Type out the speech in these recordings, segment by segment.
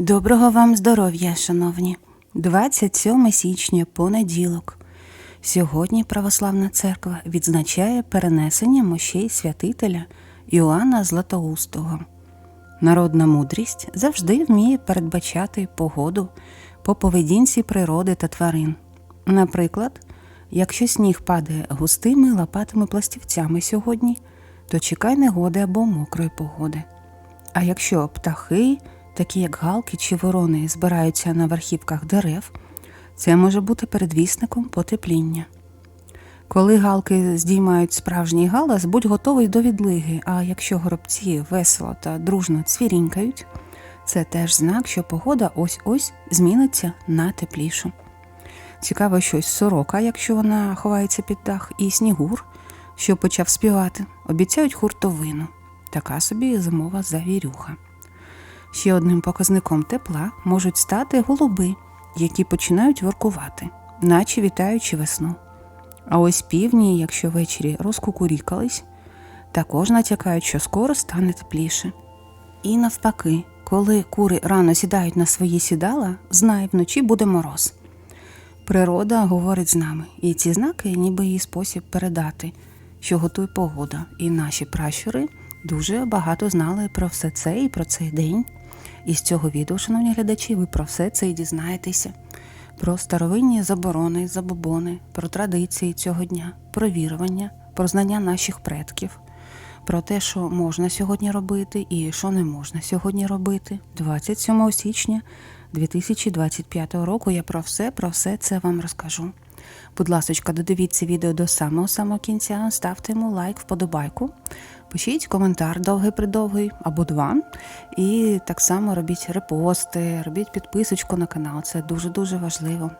Доброго вам здоров'я, шановні! 27 січня, понеділок. Сьогодні Православна Церква відзначає перенесення мощей святителя Іоанна Златоустого. Народна мудрість завжди вміє передбачати погоду по поведінці природи та тварин. Наприклад, якщо сніг падає густими лопатими пластівцями сьогодні, то чекай негоди або мокрої погоди. А якщо птахи, такі як галки чи ворони, збираються на верхівках дерев, це може бути передвісником потепління. Коли галки здіймають справжній галас, будь готовий до відлиги, а якщо горобці весело та дружно цвірінькають, це теж знак, що погода ось-ось зміниться на теплішу. Цікаво щось сорока, якщо вона ховається під дах, і снігур, що почав співати, обіцяють хуртовину. Така собі зимова завірюха. Ще одним показником тепла можуть стати голуби, які починають воркувати, наче вітаючи весну. А ось півні, якщо ввечері розкукурікались, також натякають, що скоро стане тепліше. І навпаки, коли кури рано сідають на свої сідала, знай вночі буде мороз. Природа говорить з нами, і ці знаки ніби її спосіб передати, що готує погода, і наші пращури дуже багато знали про все це і про цей день. І з цього відео, шановні глядачі, ви про все це і дізнаєтеся. Про старовинні заборони, забобони, про традиції цього дня, про вірування, про знання наших предків, про те, що можна сьогодні робити і що не можна сьогодні робити. 27 січня 2025 року я про все, про все це вам розкажу. Будь ласка, додивіться відео до самого самого кінця, ставте йому лайк, вподобайку, пишіть коментар довгий придовгий або два. І так само робіть репости, робіть підписочку на канал. Це дуже-дуже важливо.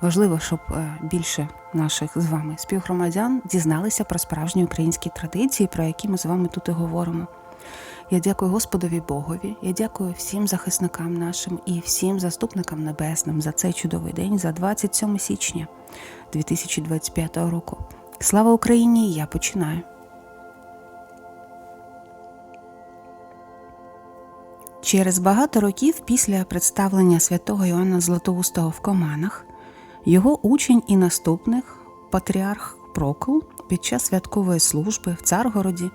Важливо, щоб е, більше наших з вами співгромадян дізналися про справжні українські традиції, про які ми з вами тут і говоримо. Я дякую Господові Богові, я дякую всім захисникам нашим і всім заступникам небесним за цей чудовий день, за 27 січня 2025 року. Слава Україні! Я починаю. Через багато років після представлення святого Іоанна Златоустого в Команах його учень і наступник, патріарх Прокл, під час святкової служби в Царгороді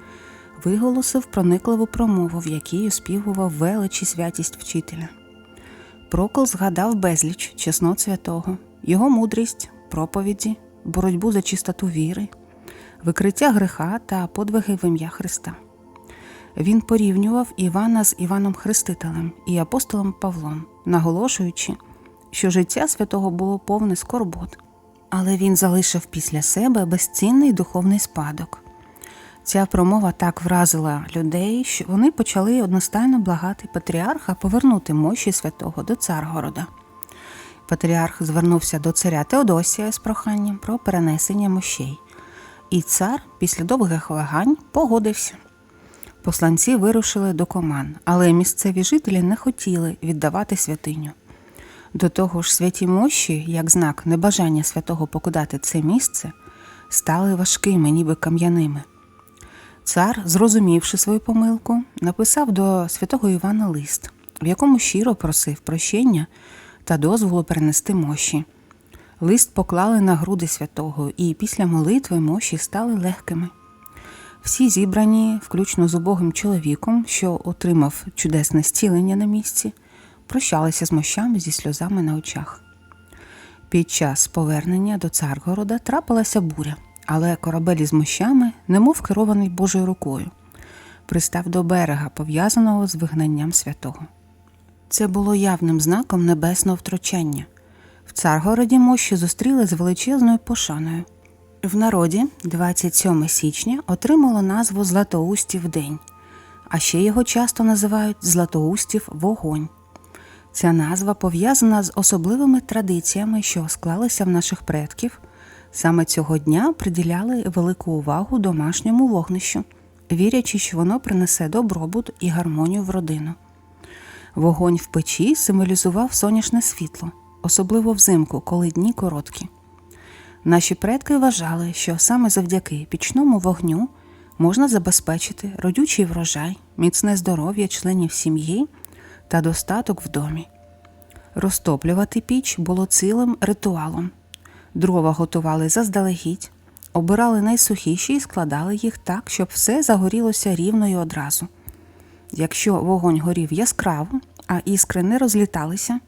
виголосив проникливу промову, в якій оспівував велич і святість вчителя. Прокл згадав безліч чеснот святого, його мудрість, проповіді, боротьбу за чистоту віри, викриття греха та подвиги в ім'я Христа. Він порівнював Івана з Іваном Хрестителем і апостолом Павлом, наголошуючи, що життя святого було повне скорбот, але він залишив після себе безцінний духовний спадок. Ця промова так вразила людей, що вони почали одностайно благати патріарха повернути мощі святого до Царгорода. Патріарх звернувся до царя Теодосія з проханням про перенесення мощей, і цар після довгих вагань погодився. Посланці вирушили до коман, але місцеві жителі не хотіли віддавати святиню. До того ж, святі мощі, як знак небажання святого покидати це місце, стали важкими, ніби кам'яними. Цар, зрозумівши свою помилку, написав до святого Івана лист, в якому щиро просив прощення та дозволу перенести мощі. Лист поклали на груди святого, і після молитви мощі стали легкими. Всі зібрані, включно з убогим чоловіком, що отримав чудесне зцілення на місці, прощалися з мощами зі сльозами на очах. Під час повернення до Царгорода трапилася буря, але корабель із мощами, немов керований Божою рукою, пристав до берега, пов'язаного з вигнанням святого. Це було явним знаком небесного втручання. В Царгороді мощі зустріли з величезною пошаною. В народі 27 січня отримало назву Златоустів День, а ще його часто називають Златоустів Вогонь. Ця назва пов'язана з особливими традиціями, що склалися в наших предків. Саме цього дня приділяли велику увагу домашньому вогнищу, вірячи, що воно принесе добробут і гармонію в родину. Вогонь в печі символізував сонячне світло, особливо взимку, коли дні короткі. Наші предки вважали, що саме завдяки пічному вогню можна забезпечити родючий врожай, міцне здоров'я членів сім'ї та достаток в домі. Розтоплювати піч було цілим ритуалом. Дрова готували заздалегідь, обирали найсухіші і складали їх так, щоб все загорілося рівно і одразу. Якщо вогонь горів яскраво, а іскри не розліталися,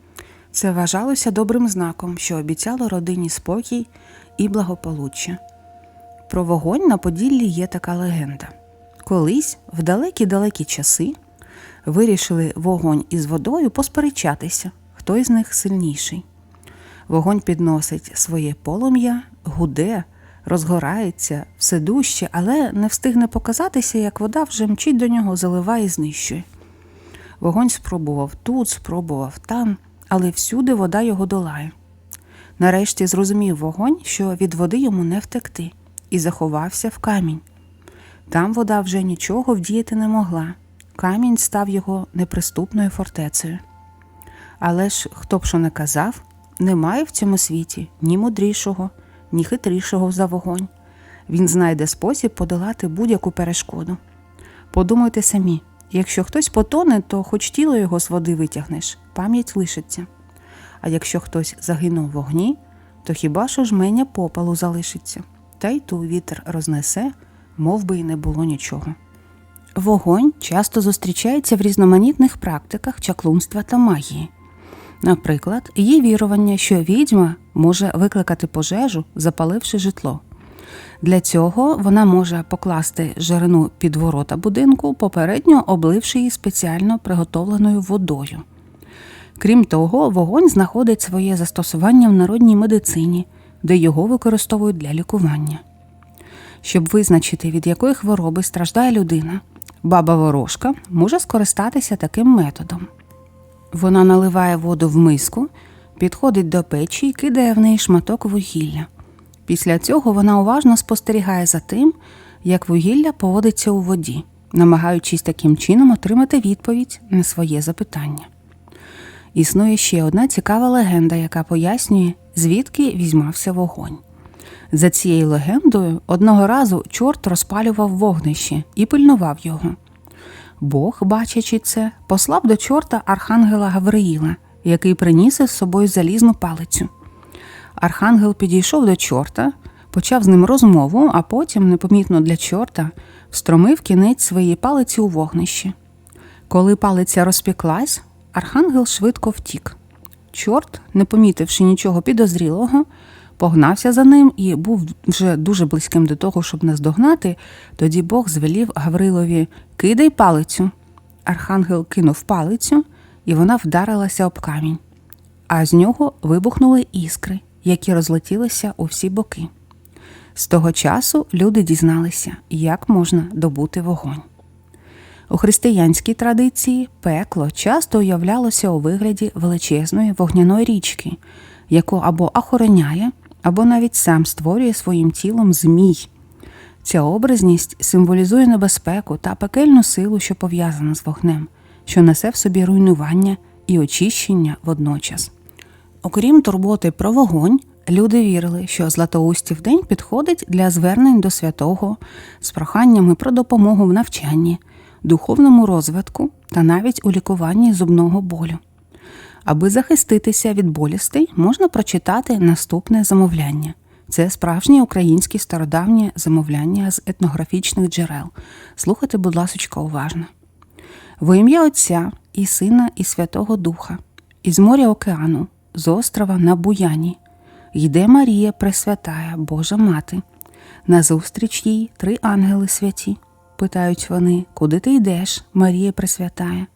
це вважалося добрим знаком, що обіцяло родині спокій і благополуччя. Про вогонь на Поділлі є така легенда. Колись, в далекі-далекі часи, вирішили вогонь із водою посперечатися, хто із них сильніший. Вогонь підносить своє полум'я, гуде, розгорається, все дужче, але не встигне показатися, як вода вже мчить до нього, заливає і знищує. Вогонь спробував тут, спробував там, але всюди вода його долає. Нарешті зрозумів вогонь, що від води йому не втекти, і заховався в камінь. Там вода вже нічого вдіяти не могла. Камінь став його неприступною фортецею. Але ж, хто б що не казав, немає в цьому світі ні мудрішого, ні хитрішого за вогонь. Він знайде спосіб подолати будь-яку перешкоду. Подумайте самі, якщо хтось потоне, то хоч тіло його з води витягнеш, пам'ять лишиться. А якщо хтось загинув в вогні, то хіба що жменя попелу залишиться, та й ту вітер рознесе, мов би й не було нічого. Вогонь часто зустрічається в різноманітних практиках чаклунства та магії. Наприклад, є вірування, що відьма може викликати пожежу, запаливши житло. Для цього вона може покласти жарину під ворота будинку, попередньо обливши її спеціально приготовленою водою. Крім того, вогонь знаходить своє застосування в народній медицині, де його використовують для лікування. Щоб визначити, від якої хвороби страждає людина, баба ворожка може скористатися таким методом. Вона наливає воду в миску, підходить до печі і кидає в неї шматок вугілля. Після цього вона уважно спостерігає за тим, як вугілля поводиться у воді, намагаючись таким чином отримати відповідь на своє запитання. Існує ще одна цікава легенда, яка пояснює, звідки візьмався вогонь. За цією легендою, одного разу чорт розпалював вогнище і пильнував його. Бог, бачачи це, послав до чорта архангела Гавриїла, який приніс із собою залізну палицю. Архангел підійшов до чорта, почав з ним розмову, а потім, непомітно для чорта, встромив кінець своєї палиці у вогнище. Коли палиця розпіклась, архангел швидко втік. Чорт, не помітивши нічого підозрілого, погнався за ним і був вже дуже близьким до того, щоб наздогнати, тоді Бог звелів Гаврилові Кидай палицю. Архангел кинув палицю, і вона вдарилася об камінь, а з нього вибухнули іскри, які розлетілися у всі боки. З того часу люди дізналися, як можна добути вогонь. У християнській традиції пекло часто уявлялося у вигляді величезної вогняної річки, яку або охороняє, або навіть сам створює своїм тілом змій. Ця образність символізує небезпеку та пекельну силу, що пов'язана з вогнем, що несе в собі руйнування і очищення водночас. Окрім турботи про вогонь, люди вірили, що Златоустів день підходить для звернень до святого з проханнями про допомогу в навчанні, духовному розвитку та навіть у лікуванні зубного болю. Аби захиститися від болістей, можна прочитати наступне замовляння. Це справжнє українське стародавнє замовляння з етнографічних джерел. Слухайте, будь ласочка, уважно. Во ім'я Отця і Сина, і Святого Духа, із моря океану, з острова на Буяні, йде Марія Пресвятая, Божа Мати. Назустріч їй три ангели святі. Питають вони, куди ти йдеш, Марія Пресвятая?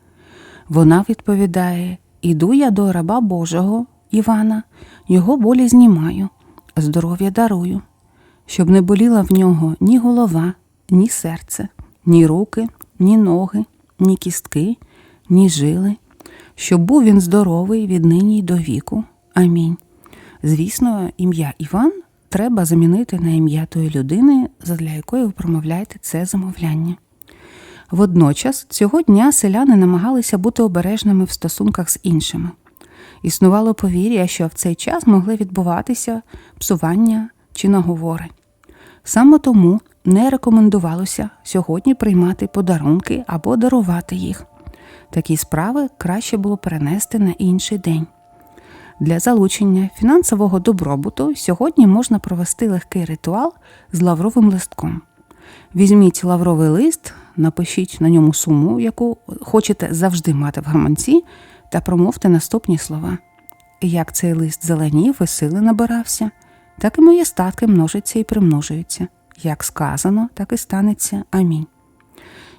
Вона відповідає: Іду я до раба Божого Івана, його болі знімаю, здоров'я дарую, щоб не боліла в нього ні голова, ні серце, ні руки, ні ноги, ні кістки, ні жили, щоб був він здоровий від нині й до віку. Амінь. Звісно, ім'я Іван треба замінити на ім'я тої людини, задля якої ви промовляєте це замовляння. Водночас цього дня селяни намагалися бути обережними в стосунках з іншими. Існувало повір'я, що в цей час могли відбуватися псування чи наговори. Саме тому не рекомендувалося сьогодні приймати подарунки або дарувати їх. Такі справи краще було перенести на інший день. Для залучення фінансового добробуту сьогодні можна провести легкий ритуал з лавровим листком. Візьміть лавровий лист, напишіть на ньому суму, яку хочете завжди мати в гаманці, та промовте наступні слова. Як цей лист зеленів і сили набирався, так і мої статки множаться і примножуються. Як сказано, так і станеться. Амінь.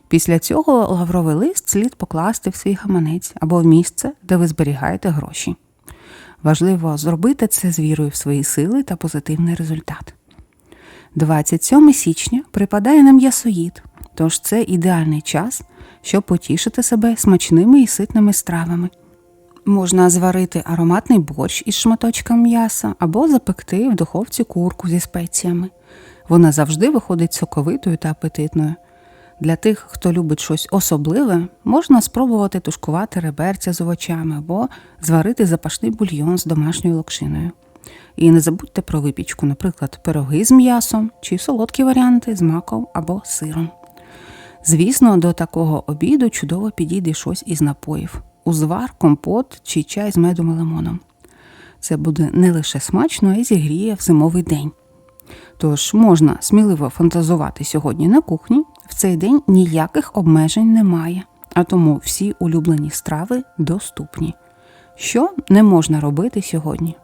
Після цього лавровий лист слід покласти в свій гаманець або в місце, де ви зберігаєте гроші. Важливо зробити це з вірою в свої сили та позитивний результат. 27 січня припадає на м'ясоїд, тож це ідеальний час, щоб потішити себе смачними і ситними стравами. Можна зварити ароматний борщ із шматочком м'яса або запекти в духовці курку зі спеціями. Вона завжди виходить соковитою та апетитною. Для тих, хто любить щось особливе, можна спробувати тушкувати реберця з овочами або зварити запашний бульйон з домашньою локшиною. І не забудьте про випічку, наприклад, пироги з м'ясом чи солодкі варіанти з маком або сиром. Звісно, до такого обіду чудово підійде щось із напоїв: узвар, компот чи чай з медом і лимоном. Це буде не лише смачно, а й зігріє в зимовий день. Тож можна сміливо фантазувати сьогодні на кухні. В цей день ніяких обмежень немає, а тому всі улюблені страви доступні. Що не можна робити сьогодні?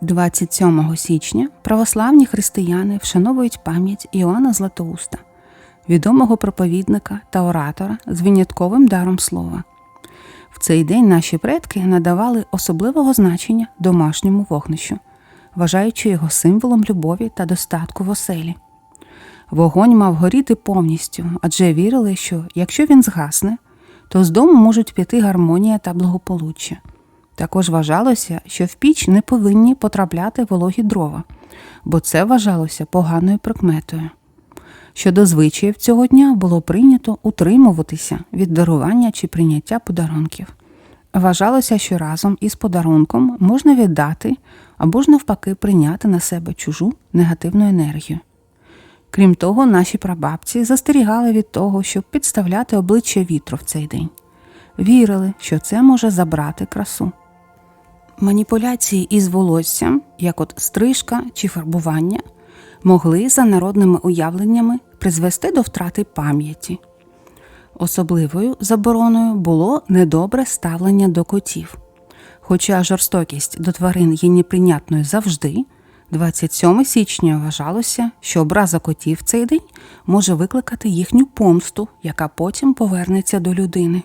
27 січня православні християни вшановують пам'ять Іоанна Златоуста, відомого проповідника та оратора з винятковим даром слова. В цей день наші предки надавали особливого значення домашньому вогнищу, вважаючи його символом любові та достатку в оселі. Вогонь мав горіти повністю, адже вірили, що якщо він згасне, то з дому можуть піти гармонія та благополуччя. Також вважалося, що в піч не повинні потрапляти вологі дрова, бо це вважалося поганою прикметою. Щодо звичаїв цього дня було прийнято утримуватися від дарування чи прийняття подарунків. Вважалося, що разом із подарунком можна віддати або ж навпаки прийняти на себе чужу негативну енергію. Крім того, наші прабабці застерігали від того, щоб підставляти обличчя вітру в цей день. Вірили, що це може забрати красу. Маніпуляції із волоссям, як от стрижка чи фарбування, могли за народними уявленнями призвести до втрати пам'яті. Особливою забороною було недобре ставлення до котів. Хоча жорстокість до тварин є неприйнятною завжди, 27 січня вважалося, що образа котів цей день може викликати їхню помсту, яка потім повернеться до людини.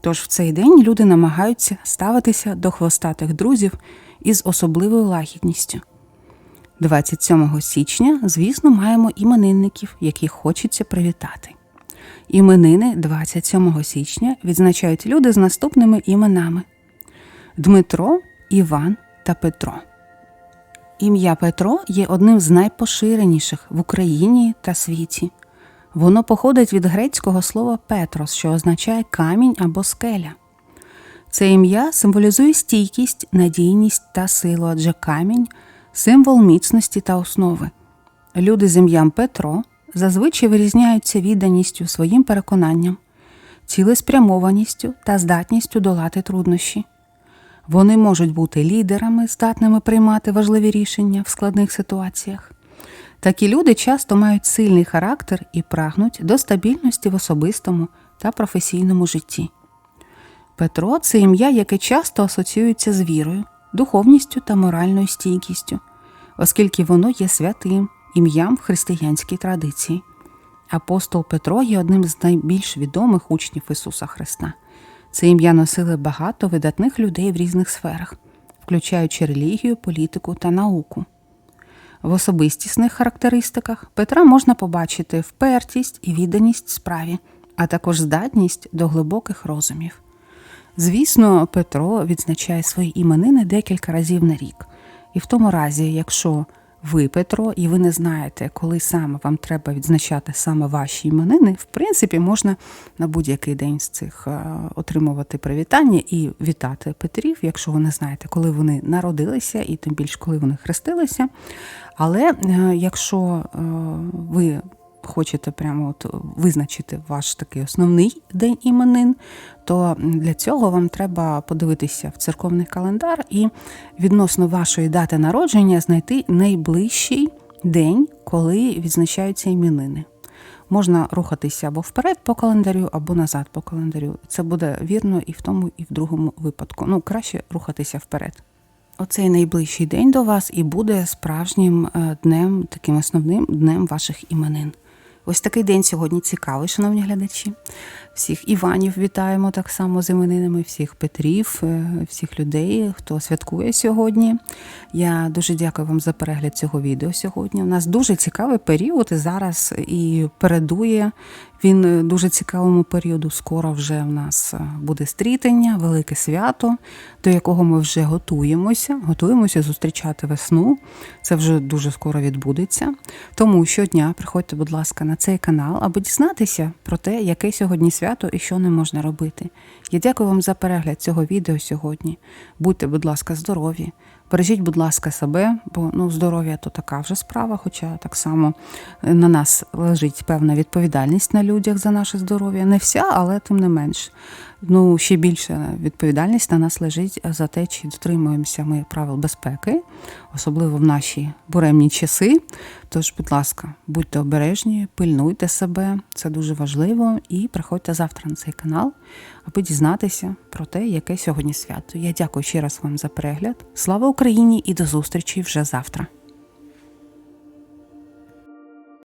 Тож в цей день люди намагаються ставитися до хвостатих друзів із особливою лагідністю. 27 січня, звісно, маємо іменинників, яких хочеться привітати. Іменини 27 січня відзначають люди з наступними іменами: Дмитро, Іван та Петро. Ім'я Петро є одним з найпоширеніших в Україні та світі. Воно походить від грецького слова Петрос, що означає камінь або скеля. Це ім'я символізує стійкість, надійність та силу, адже камінь символ міцності та основи. Люди з ім'ям Петро зазвичай вирізняються відданістю своїм переконанням, цілеспрямованістю та здатністю долати труднощі. Вони можуть бути лідерами, здатними приймати важливі рішення в складних ситуаціях. Такі люди часто мають сильний характер і прагнуть до стабільності в особистому та професійному житті. Петро це ім'я, яке часто асоціюється з вірою, духовністю та моральною стійкістю, оскільки воно є святим ім'ям в християнській традиції. Апостол Петро є одним з найбільш відомих учнів Ісуса Христа. Це ім'я носили багато видатних людей в різних сферах, включаючи релігію, політику та науку. В особистісних характеристиках Петра можна побачити впертість і відданість справі, а також здатність до глибоких розумів. Звісно, Петро відзначає свої іменини декілька разів на рік, і в тому разі, якщо ви, Петро, і ви не знаєте, коли саме вам треба відзначати саме ваші іменини, в принципі, можна на будь-який день з цих е, отримувати привітання і вітати Петрів, якщо ви не знаєте, коли вони народилися, і тим більше коли вони хрестилися. Але е, якщо е, ви хочете прямо от визначити ваш такий основний день іменин, то для цього вам треба подивитися в церковний календар і відносно вашої дати народження знайти найближчий день, коли відзначаються іменини. Можна рухатися або вперед по календарю, або назад по календарю. Це буде вірно і в тому, і в другому випадку. Ну, краще рухатися вперед. Оцей найближчий день до вас і буде справжнім е, днем, таким основним днем ваших іменин. Ось такий день сьогодні цікавий, шановні глядачі. Всіх Іванів вітаємо так само з іменинами, всіх Петрів, е, всіх людей, хто святкує сьогодні. Я дуже дякую вам за перегляд цього відео сьогодні. У нас дуже цікавий період зараз і передує він е, дуже цікавому періоду. Скоро вже в нас е, буде стрітення, велике свято, до якого ми вже готуємося. Готуємося зустрічати весну. Це вже дуже скоро відбудеться. Тому щодня приходьте, будь ласка, на цей канал, аби дізнатися про те, яке сьогодні свято і що не можна робити. Я дякую вам за перегляд цього відео сьогодні. Будьте, будь ласка, здорові. Бережіть, будь ласка, себе, бо ну, здоров'я то така вже справа, хоча так само е, на нас лежить певна відповідальність на людях за наше здоров'я. Не вся, але тим не менш. Ну, ще більше відповідальність на нас лежить за те, чи дотримуємося ми правил безпеки, особливо в наші буремні часи. Тож, будь ласка, будьте обережні, пильнуйте себе, це дуже важливо. І приходьте завтра на цей канал, аби дізнатися про те, яке сьогодні свято. Я дякую ще раз вам за перегляд. Слава Україні і до зустрічі вже завтра.